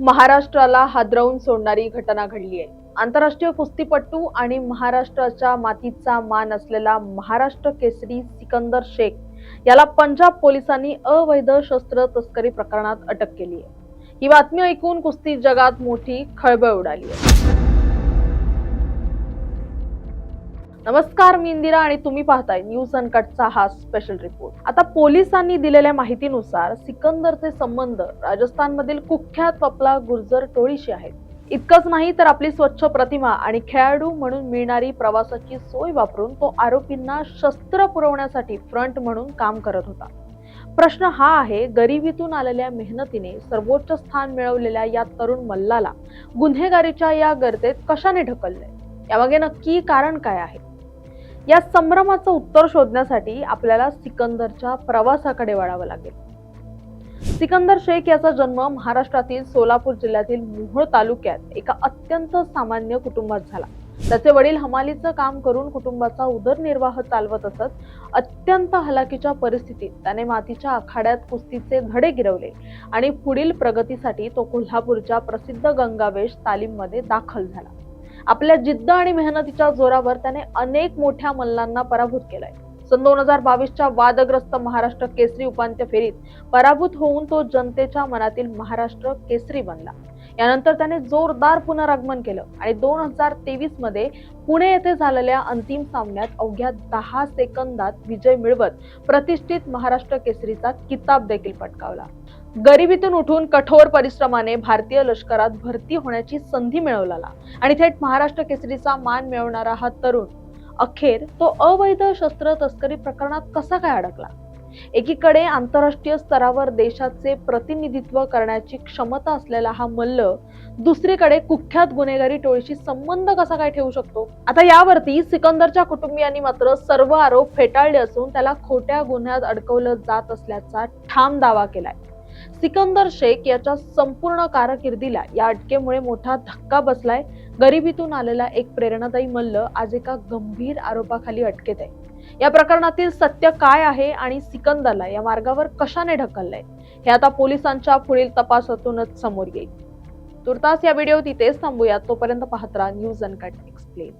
महाराष्ट्राला हादरवून सोडणारी घटना घडली आहे. आंतरराष्ट्रीय कुस्तीपटू आणि महाराष्ट्राच्या मातीचा मान असलेला महाराष्ट्र केसरी सिकंदर शेख याला पंजाब पोलिसांनी अवैध शस्त्र तस्करी प्रकरणात अटक केली आहे. ही बातमी ऐकून कुस्ती जगात मोठी खळबळ उडाली आहे. नमस्कार मी इंदिरा आणि तुम्ही पाहताय न्यूज अनकटचा हा स्पेशल रिपोर्ट आता पोलिसांनी दिलेल्या माहितीनुसार सिकंदरचे संबंध राजस्थानमधील कुख्यात पपला गुर्जर टोळीशी आहेत. इतकंच नाही तर आपली स्वच्छ प्रतिमा आणि खेळाडू म्हणून मिळणारी प्रवासाची सोय वापरून तो आरोपींना शस्त्र पुरवण्यासाठी फ्रंट म्हणून काम करत होता. प्रश्न हा आहे गरिबीतून आलेल्या मेहनतीने सर्वोच्च स्थान मिळवलेल्या या तरुण मल्लाला गुन्हेगारीच्या या गर्दीत कशाने ढकलले यामागे नक्की कारण काय आहे? या संभ्रमाचं उत्तर शोधण्यासाठी आपल्याला सिकंदरच्या प्रवासाकडे वळावं लागेल. सिकंदर शेख याचा जन्म महाराष्ट्रातील सोलापूर जिल्ह्यातील मोहोळ तालुक्यात एका अत्यंत सामान्य कुटुंबात झाला. त्याचे वडील हमालीचं काम करून कुटुंबाचा उदरनिर्वाह चालवत असत अत्यंत हलाखीच्या परिस्थितीत त्याने मातीच्या आखाड्यात कुस्तीचे धडे गिरवले आणि पुढील प्रगतीसाठी तो कोल्हापूरच्या प्रसिद्ध गंगावेश तालीममध्ये दाखल झाला. आपल्या जिद्द आणि मेहनतीच्या जोरावर त्याने अनेक मोठ्या मल्लांना पराभूत केलाय. सन दोन हजार बावीसच्या वादग्रस्त महाराष्ट्र केसरी उपांत्य फेरीत पराभूत होऊन तो जनतेच्या मनातील महाराष्ट्र केसरी बनला. यानंतर त्याने जोरदार पुनरागमन केलं आणि दोन हजार तेवीसमध्ये पुणे येथे झालेल्या अंतिम सामन्यात अवघ्या दहा सेकंदात विजय मिळवत प्रतिष्ठित महाराष्ट्र केसरीचा किताब देखील पटकावला. गरिबीतून उठून कठोर परिश्रमाने भारतीय लष्करात भरती होण्याची संधी मिळवला आणि थेट महाराष्ट्र केसरीचा मान मिळवणारा हा तरुण अखेर तो अवैध शस्त्र तस्करी प्रकरणात कसा काय अडकला? एकीकडे आंतरराष्ट्रीय स्तरावर देशाचे प्रतिनिधित्व करण्याची क्षमता असलेला हा मल्ल दुसरीकडे कुख्यात गुन्हेगारी टोळीशी संबंध कसा काय ठेवू शकतो? आता यावरती सिकंदरच्या कुटुंबियांनी मात्र सर्व आरोप फेटाळले असून त्याला खोट्या गुन्ह्यात अडकवलं जात असल्याचा ठाम दावा केलाय. सिकंदर शेख याच्या संपूर्ण कारकिर्दीला या अटकेमुळे मोठा धक्का बसलाय. गरिबीतून आलेला एक प्रेरणादायी मल्ल आज एका गंभीर आरोपाखाली अटकेत आहे. या प्रकरणातील सत्य काय आहे आणि सिकंदरला या मार्गावर कशाने ढकललंय? हे आता पोलिसांच्या पुढील तपासातूनच समोर येईल. तुर्तास या व्हिडिओ तिथेच थांबूया तोपर्यंत पाहत राहा न्यूज अनकट एक्सप्लेन.